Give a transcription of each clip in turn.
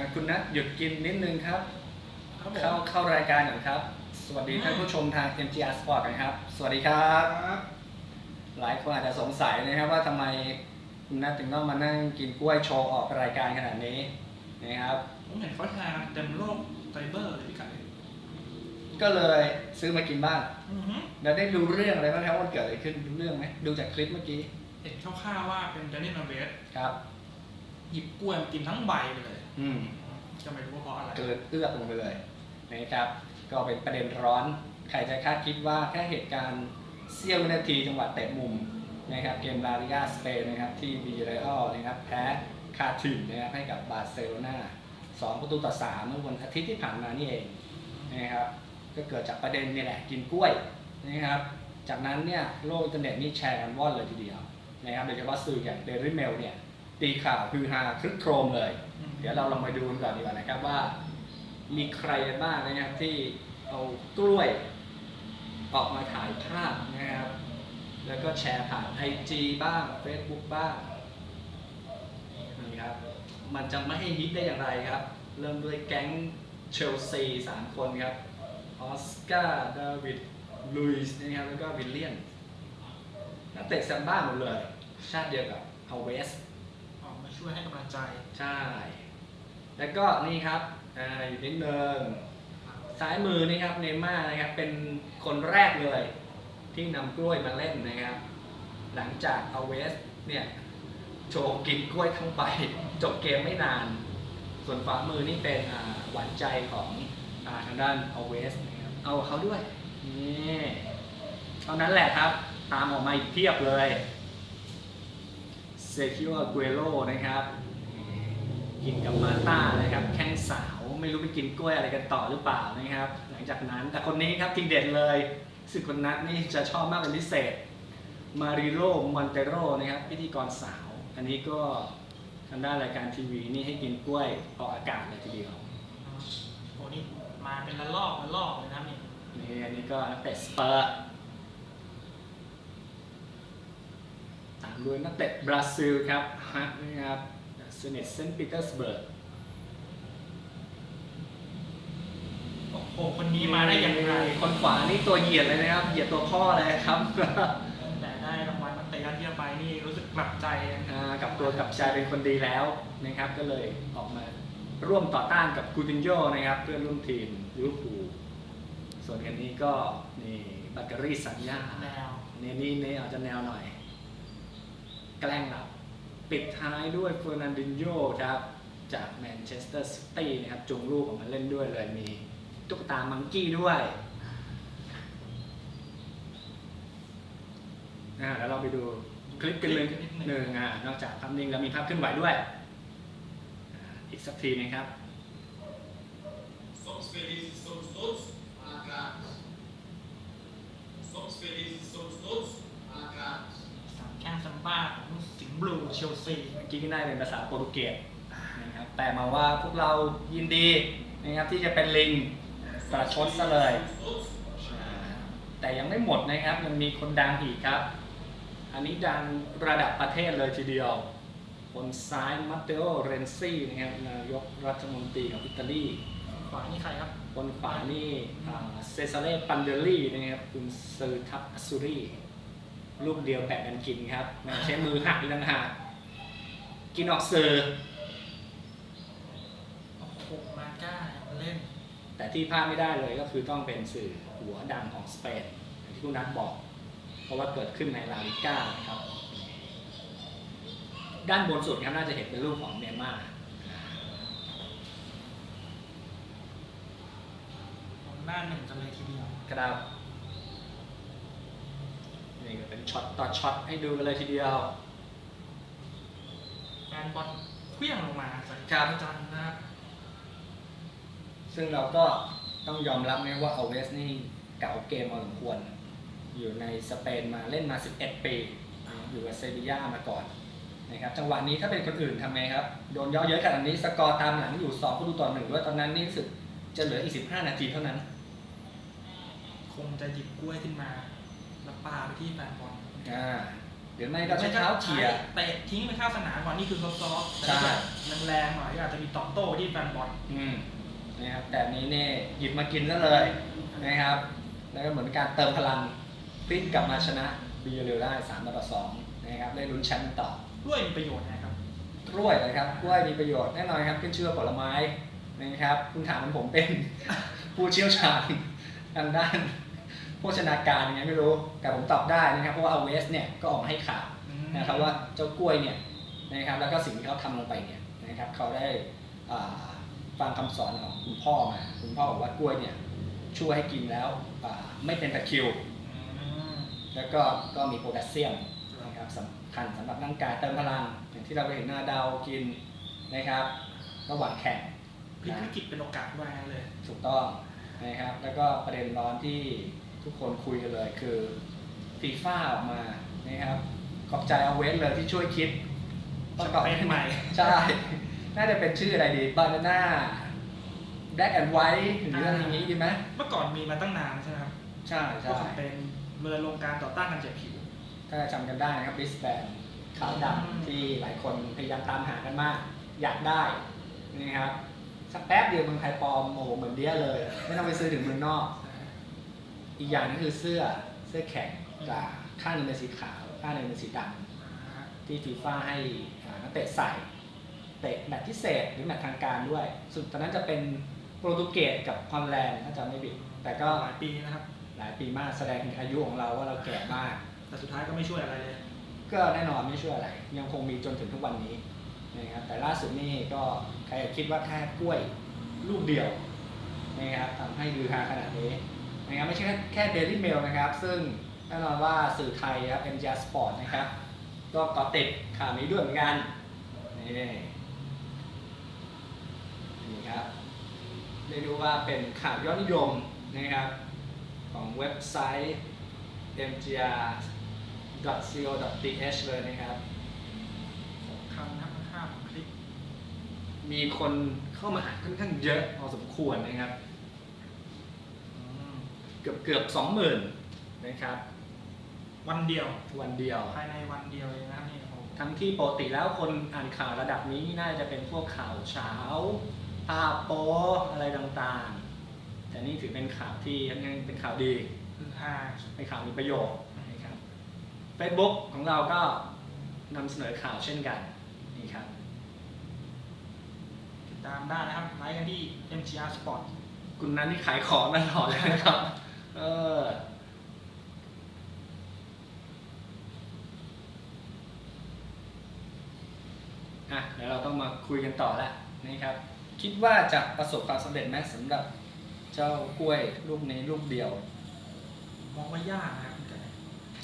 อ่าคุณนัทหยุดกินนิดนึงครับ ครับผเข้ามเข้ารายการก่อนครับ สวัสดีท่านผู้ชมทาง MGR Sport กันครับ สวัสดีครับ ครับ หลายคนอาจจะสงสัยนะครับว่าทำไมคุณนัทถึงต้องมานั่งกินกล้วยโชว์ออกรายการขนาดนี้นะครับ ผมเห็นเขาแชร์กันเต็มโลกไซเบอร์เลยพี่ไก่ก็เลยซื้อมากินบ้างอือฮึแล้วได้ดูเรื่องอะไรบ้างครับว่าเกิดอะไรขึ้นดูเรื่องไหมดูจากคลิปเมื่อกี้เห็นคร่าวๆว่าเป็นเดนนิสนาเวสครับ หยิบกล้วยมากินทั้งใบไปเลย อืมก็ไม่รู้ว่าเพราะอะไร เกิดเอื้อกลงไปเลยนะครับ ก็เป็นประเด็นร้อน ใครจะคาดคิดว่าแค่เหตุการณ์เสี้ยววินาทีจังหวะเตะมุมนะครับเกมลาลิกาสเปนนะครับที่บีเรอัลนะครับแพ้คาทินนะครับให้กับบาร์เซโลนา2ประตูต่อ3เมื่อวันอาทิตย์ที่ผ่านมานี่เองนะครับก็เกิดจากประเด็นนี่แหละกินกล้วยนะครับจากนั้นเนี่ยโลกอินเทอร์เน็ตนี่แชร์กันว่อนเลยทีเดียวนะครับโดยเฉพาะสื่ออย่างเดลิเมลเนี่ย ตีข่าวคือฮาคลึกโครมเลย เดี๋ยวเราลองมาดูกันก่อนดีกว่านะครับว่า มีใครบ้างนะครับที่เอากล้วยออกมาถ่ายภาพนะครับ แล้วก็แชร์ผ่าน IG บ้าง Facebook บ้างนี่ครับ มันจะไม่ให้ฮิตได้อย่างไรครับ เริ่มด้วยแก๊งเชลซีสามคนครับ ออสการ์ ดาวิด ลุยส์นะครับ แล้วก็วิลเลียนนักเตะแซมบ้าหมดเลย ชาติเดียวกับเอาเวส ช่วยให้กำลังใจ ใช่ แล้วก็นี่ครับอ่าอยู่นิดนึงซ้ายมือนี่ครับเนม่านะครับเป็นคนแรกเลย ที่นำกล้วยมาเล่นนะครับ หลังจากเอาเวสเนี่ยโชว์กินกล้วยทั้งใบจบเกมไม่นาน ส่วนขวามือนี่เป็นหวานใจของทางด้านเอาเวสนะครับเอาเขาด้วยนี่เท่านั้นแหละครับ ตามออกมาอีกเพียบเลย คิโอเกโรนะครับกินกับมาต้านะครับแข้งสาวไม่รู้ไปกินกล้วยอะไรกันต่อหรือเปล่านะครับ หลังจากนั้นแต่คนนี้ครับทีเด็ดเลยสึกคนนัทนี่จะชอบมากเป็นพิเศษมาริโรมอนเตโรนะครับพิธีกรสาว อันนี้ก็ทางด้านรายการทีวีนี่ให้กินกล้วยออกอากาศเลยทีเดียวโอ้นี่มาเป็นละลอกละลอกเลยนะนี่นี่อันนี้ก็นักเตะสเปอร์ ตามด้วยนักเตะบราซิลครับฮักนะครับสนิทเซนต์ปีเตอร์สเบิร์กโอ้โหคนนี้มาได้อย่างไรคนขวานี่ตัวเหยียดเลยนะครับ เหยียดตัวพ่อเลยครับ แต่ได้รางวัลนักเตะยอดเยี่ยมไปนี่รู้สึกกลับใจนะอ่ากลับตัวกลับใจเป็นคนดีแล้วนะครับ ก็เลยออกมาร่วมต่อต้านกับกูตินโยนะครับ เพื่อนร่วมทีมลิเวอร์พูลส่วนอันนี้ก็นี่บัตเตอรี่สัญญาแนวเนนี่เนอาจจะแนวหน่อย แกล้งหลับปิดท้ายด้วยเฟอร์นันดินโยครับ จากแมนเชสเตอร์ซิตี้นะครับจูงลูกออกมาเล่นด้วยเลยมีตุ๊กตามังกี้ด้วยอ่าแล้วเราไปดูคลิปกันเลยหนึ่งอ่านอกจากภาพนิ่งแล้วมีภาพเคลื่อนไหวด้วยอ่าอีกสักทีนะครับ Somos felizes, somos todos marcados. Somos felizes, somos todos marcados. สามแข้งซัม บ้าของสิงห์บลูเชลซีเมื่อกี้ก็ได้เป็นภาษาโปรตุเกสนะครับแปลมาว่าพวกเรายินดีนะครับที่จะเป็นลิงประชดซะเลย Todos อ่าแต่ยังไม่หมดนะครับยังมีคนดังอีกครับ อันนี้ดังระดับประเทศเลยทีเดียว คนซ้ายมัตเตโอเรนซี่นะครับนายกรัฐมนตรีของอิตาลีขวานี่ใครครับคนขวานี่อ่าเซซาเล่ปันเดลลี่นะครับคุณซือทัพอัสซูรี ลูกเดียวแบ่งกันกินครับไม่ใช้มือหักอีกต่างหากกินออกเซอร์โอ้โหมาก้าเล่น แต่ที่พลาดไม่ได้เลยก็คือต้องเป็นสื่อหัวดังของสเปนอย่างที่คุณนัทบอก เพราะว่าเกิดขึ้นในลาลิก้านะครับ ด้านบนสุดครับน่าจะเห็นเป็นรูปของเนย์ม่าร์หน้าหนึ่งกันเลยทีเดียวครับ นี่ก็เป็นช็อตต่อช็อตให้ดูกันเลยทีเดียวแฟนบอลเคลื่องลงมาจากครับพระจันทร์นะครับซึ่งเราก็ต้องยอมรับนะว่าเอาเวสนี่เก่าเกมพอสมควร อยู่ในสเปนมาเล่นมา 11 ปี อยู่กับเซบีย่ามาก่อนนะครับจังหวะนี้ถ้าเป็นคนอื่นทำไงครับ โดนย่อเยอะขนาดนี้สกอร์ตามหลังอยู่2ประตูต่อหนึ่งด้วยตอนนั้นนี่รู้สึกจะเหลืออีก 15 นาทีเท่านั้น คงจะหยิบกล้วยขึ้นมาแล้ว ปาไปที่แฟนบอลอ่ารือไม่ก็ใช้เท้าเขี่ยเตะทิ้งไปข้างสนามก่อนนี่คือซอฟต์ๆแต่ใช่ถ้าแบบแรงๆหน่อยก็อาจจะมีตอบโต้ที่แฟนบอลอืมนะครับแต่อันนี้เนี่ยหยิบมากินซะเลยนะครับ แล้วก็เหมือนการเติมพลังพลิกกลับมาชนะบีเรลได้3ต่อ2นะครับได้ลุ้นแชมป์ต่อด้วยมีประโยชน์นะครับกล้วยนะครับกล้วยมีประโยชน์แน่นอนครับขึ้นชื่อว่าผลไม้นะครับคุณถามผมเป็นผู้เชี่ยวชาญทางด้าน โภชนาการยังไงไม่รู้แต่ผมตอบได้นะครับเพราะว่าเอาเวสเนี่ยก็ออกมาให้ข่าวนะครับว่าเจ้ากล้วยเนี่ยนะครับแล้วก็สิ่งที่เขาทำลงไปเนี่ยนะครับเขาได้อ่าฟังคำสอนของคุณพ่อมา คุณพ่อบอกว่ากล้วยเนี่ยช่วยให้กินแล้วอ่าไม่เป็นตะคริวอืมแล้วก็ก็มีโพแทสเซียมนะครับสำคัญสำหรับร่างกายเติมพลังอย่างที่เราไปเห็นหน้าดาวกินนะครับระหว่างแข่งพลิกวิกฤตเป็นโอกาสว่างั้นเลย ถูกต้องนะครับแล้วก็ประเด็นร้อนที่ ทุกคนคุยกันเลยคือฟีฟ่าออกมานะครับขอบใจเอาเวสเลยที่ช่วยคิดสเปนใหม่ ใช่ น่าจะเป็นชื่ออะไรดีบานาน่าแบล็กแอนด์ไวท์หรืออะไรอย่างนี้ดีไหมเมื่อก่อนมีมาตั้งนานใช่ไหมครับ ใช่ก็ใช่เป็นเมือลงการต่อต้านการเจ็บผิว ถ้าจำกันได้นะครับบิสแบนขาวดอืมำที่หลายคนพยายามตามหากันมาก อยากได้นะครับสักแป๊บเดียวเมืองไทยปลอมโอ้โหเหมือนเดียเลย ไม่ต้องไปซื้อถึงเมืองนอก อีกอย่างนึงคือเสื้อเสื้อแข่งจากข้างหนึงเป็นสีขาว ข้างหนึงเป็นสีดำที่ฟีฟ่าให้อ่านักเตะใส่ เตะแมตช์พิเศษหรือแมตช์ทางการด้วย สุดตอนนั้นจะเป็นโปรตุเกสกับฮอลแลนด์ถ้าจำไม่ผิดแต่ก็หลายปีนะครับ หลายปีมากแสดงถึงอายุของเราว่าเราแก่มาก แต่สุดท้ายก็ไม่ช่วยอะไรเลย ก็แน่นอนไม่ช่วยอะไร ยังคงมีจนถึงทุกวันนี้นะครับแต่ล่าสุดนี่ก็ใครคิดว่าแค่กล้วยลูกเดียวนะครับทำให้ดือฮาขนาดนี้ นะครับไม่ใช่แค่แค่เดลี่เมลนะครับ ซึ่งแน่นอนว่าสื่อไทยครับ m j Sport นะครับ ก็เกาะติดข่าวนี้ด้วยเหมือนกันนี่นี่ครับเรียกได้ว่าเป็นข่าวยอดนิยมนะครับ ของเว็บไซต์ mgr.co.th เลยนะครับคำนับข้ามคลิปมีคนเข้ามาหาค่อนข้างเยอะพอสมควรนะครับอืม เกือบเกือบสองหมื่นนะครับ วันเดียววันเดียว ภายในวันเดียวเองนะครับนี่โอ้โหทั้งที่ปกติแล้วคนอ่านข่าวระดับนี้น่าจะเป็นพวกข่าวเช้าภาพโป๊อะไรต่างๆ แต่นี่ถือเป็นข่าวที่ยังเป็นข่าวดี คือห้าเป็นข่าวมีประโยชน์นะครับ Facebook ของเราก็นำเสนอข่าวเช่นกันนี่ครับ ติดตามได้นะครับไลค์กันที่ MGR Sport คุณนั้นที่ขายของตลอดเลยนะครับ เออ อะเดี๋ยวเราต้องมาคุยกันต่อแล้วนะครับ คิดว่าจะประสบความสำเร็จไหมสำหรับเจ้ากล้วยลูกนี้ลูกเดียว มองว่ายากนะครับคุณไก่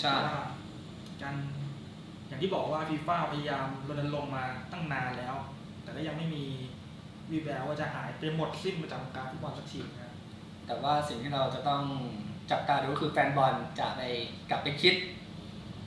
ใช่เพราะว่าการอย่างที่บอกว่าฟีฟ่าพยายามรณรงค์มาตั้งนานแล้ว แต่ก็ยังไม่มีวีแววว่าจะหายไปหมดสิ้นประจำการฟุตบอลสักทีนะครับแต่ว่าสิ่งที่เราจะต้อง จับตาดูก็คือแฟนบอลจะไปกลับไปคิด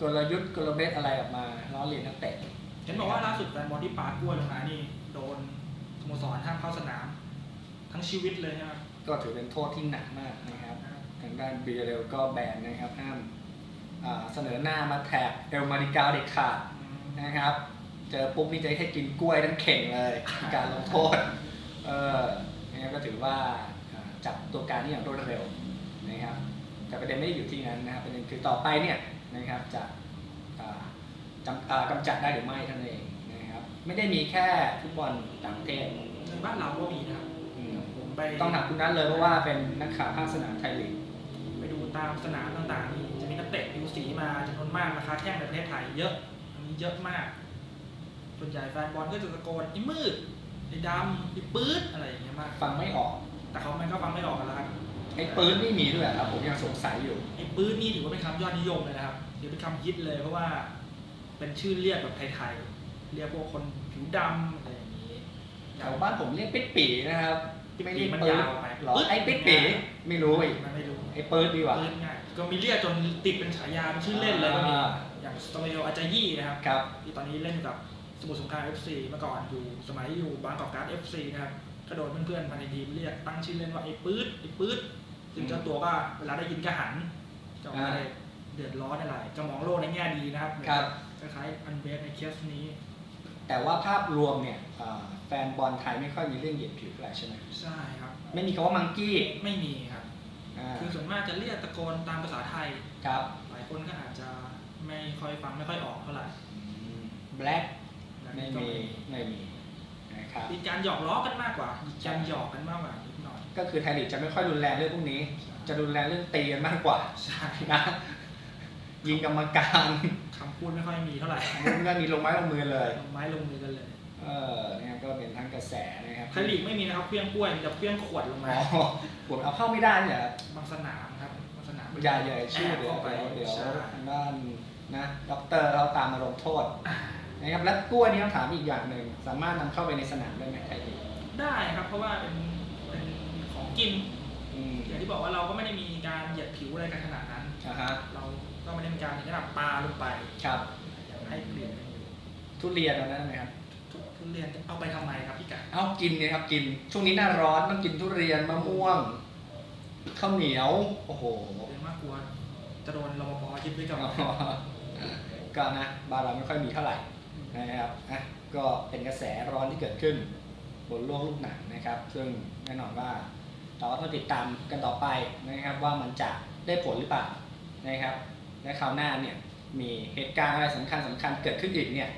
กลยุทธ์กลเม็ดอะไรออกมาล้อเลียนนักเตะเห็นบอกว่าล่าสุดแฟนบอลที่ปาดกล้วยลงมานี่โดนสโมสรห้ามเข้าสนาม ทั้งชีวิตเลยนะครับก็ถือเป็นโทษที่หนักมากนะครับ ทางด้านบีเรลก็แบนนะครับห้ามอ่าเสนอหน้ามาแท็กเอลมาริกาเด็ดขาดนะครับ เจอปุ๊บนี่จะให้กินกล้วยทั้งเข่งเลย การลงโทษ เออนะครับก็ถือว่าอ่าจับตัวการนี่อย่างรวดเร็ว นะครับแต่ประเด็นไม่ได้อยู่ที่นั้นนะครับประเด็นคือต่อไปเนี่ยนะครับจะอ่าจำอ่ากำจัดได้หรือไม่เท่านั้นเองนะครับไม่ได้มีแค่ฟุตบอลต่างประเทศในบ้านเราก็มีนะครับอืมผมไปต้องถามคุณนัทเลยเพราะว่าเป็นนักข่าวภาคสนามไทยลีกไปดูตามสนามต่างๆนี่จะมีนักเตะผิวสีมาจำนวนมากราคาแท่งในประเทศไทยเยอะอันนี้เยอะมากส่วนใหญ่แฟนบอลก็จะตะโกนไอ้มืดไอ้ดำไอ้ปื๊ดอะไรอย่างเงี้ยมากฟังไม่ออก แต่เขามันก็ฟังไม่ออกกันแล้วครับ ไอ้ปืนนี่มีด้วยเหรอครับผมยังสงสัยอยู่ ไอ้ปื๊ดนี่ถือว่าเป็นคำยอดนิยมเลยนะครับถือเป็นคำฮิตเลยเพราะว่าเป็นชื่อเรียกแบบไทยๆ เรียกพวกคนผิวดำอะไรอย่างนี้แถวบ้านผมเรียกปิ๊ดปีนะครับไม่เรียกมันปืนยาวไปหรอปึ๊ดไอ้ปิ๊ดปีไม่รู้อีกมันไม่รู้ไอ้ปืนดีกว่าปื๊ดง่ายก็มีเรียกจนติดเป็นฉายาเป็นชื่อเล่นเลยก็มีอ่าอย่างสโตเมโออาจายี่นะครับครับที่ตอนนี้เล่นอยู่กับสมุทรสงคราม FC เมื่อก่อนอยู่สมัยอยู่บางกอกการ์ด FC นะครับก็โดนเพื่อนๆภายในทีมเรียกตั้งชื่อเล่นว่าไอ้ปื๊ดไอ้ปื๊ด ซึ่งเจ้าตัวก็เวลาได้ยินก็หันก็ไม่ได้เดือดร้อนอะไรจะมองโลกในแง่ดีนะครับครับคล้ายๆอันเบสในเคสนี้ แต่ว่าภาพรวมเนี่ยเอ่อแฟนบอลไทยไม่ค่อยมีเรื่องเหยียดผิวเท่าไหร่ใช่ไหมใช่ครับ ไม่มีคำว่ามังกี้ไม่มีครับอ่าคือส่วนมากจะเรียกตะโกนตามภาษาไทยครับ หลายคนก็อาจจะไม่ค่อยฟังไม่ค่อยออกเท่าไหร่แบล็กแบบไม่นี้ก็มีไม่มีนะครับมีการหยอกล้อกันมากกว่ามีการหยอกกันมากกว่านิดหน่อย ก็คือไทยลีกจะไม่ค่อยรุนแรงเรื่องพวกนี้ จะรุนแรงเรื่องตีกันมากกว่าใช่นะยิงกรรมการคำพูดไม่ค่อยมีเท่าไหร่มันก็มีลงไม้ลงมือเลยลงไม้ลงมือกันเลยเออนะครับก็เป็นทั้งกระแสนะครับไทยลีกไม่มีนะครับเพี้ยงกล้วยมีแต่เพี้ยงขวดลงอ๋มาอผมเอาเข้าไม่ได้เนี่ยบางสนามครับบางสนามอย่าอย่าชื่อแบเดี๋ยวข้าไปเดี๋ยวเดี๋ยวใช่ทางด้านนะด็อกเตอร์เขาตามมาลงโทษนะครับแล้วกล้วยนี่ต้องถามอีกอย่างหนึ่งสามารถนำเข้าไปในสนามได้ไหมไทยลีกได้ครับเพราะว่าเป็นเป็นของ กิน อืมอย่างที่บอกว่าเราก็ไม่ได้มีการเหยียดผิวอะไรกันขนาดนั้น อ่าฮะเราก็ไม่ได้มีการถึงขนาดปลาลงไปครับให้เปลี่ยนกันอยู่ทุเรียนเอาได้ไหมครับทุทุเรียนเอาไปทำไมครับพี่ไก่เอากินเนี่ยครับกิน ช่วงนี้หน้าร้อนต้องกินทุเรียนมะม่วงข้าวเหนียวโอ้โห เรียนมากกลัวจะโดนรปภยึดไว้ก่อนก็นะบ้านเราไม่ค่อยมีเท่าไหร่นะครับอะก็เป็นกระแสร้อนที่เกิดขึ้น บนโลกลูกหนังนะครับ ซึ่งแน่นอนว่า เราก็ต้องติดตามกันต่อไปนะครับว่ามันจะได้ผลหรือเปล่านะครับ และคราวหน้าเนี่ยมีเหตุการณ์อะไรสำคัญสำคัญเกิดขึ้นอีกเนี่ย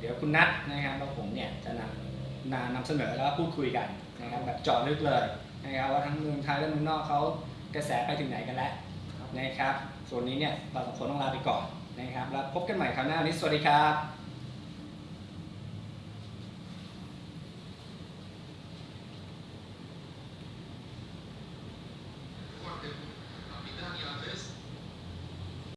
เดี๋ยวคุณนัทนะครับแล้วผมเนี่ยจะนำนานำเสนอแล้วก็พูดคุยกันนะครับแบบเจาะลึกเลยนะครับว่าทั้งเมืองไทยและเมืองนอกเขากระแสไปถึงไหนกันแล้วนะครับ ส่วนนี้เนี่ยเราสองคนต้องลาไปก่อนนะครับแล้วพบกันใหม่คราวหน้าวันนี้สวัสดีครับ